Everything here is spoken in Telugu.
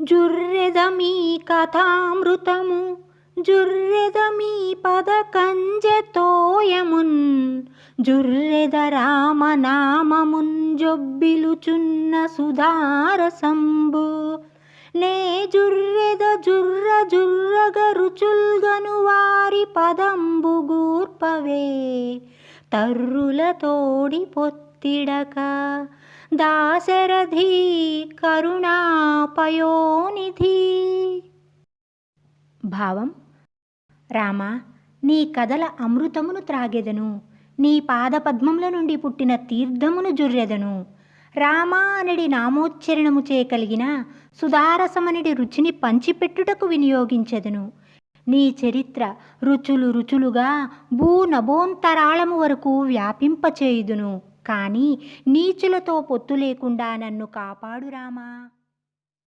జుర్రెదమీ కథామృతము జుర్రెదమీ పద కంజతోయమున్ జుర్రెద రామనామమున్ జొబ్బిలుచున్న సుధారసంబు. నే జుర్రెద జుర్ర జుర్రగ రుచుల్గను వారి పదంబు గూర్పవే తర్రుల తోడి పొత్తు తిడక దాశరథి కరుణాపయోనిధి భావం రామ నీ కథల అమృతమును త్రాగెదను నీ పాదపద్మముల నుండి పుట్టిన తీర్థమును జుర్రెదను రామా అనడి కలిగిన సుధారసమనడి రుచిని పంచిపెట్టుటకు వినియోగించెదను నీ చరిత్ర రుచులు రుచులుగా భూ నభోంతరాళము వరకు వ్యాపింపచేయుదును కానీ నీచులతో పొత్తు లేకుండా నన్ను కాపాడు రామా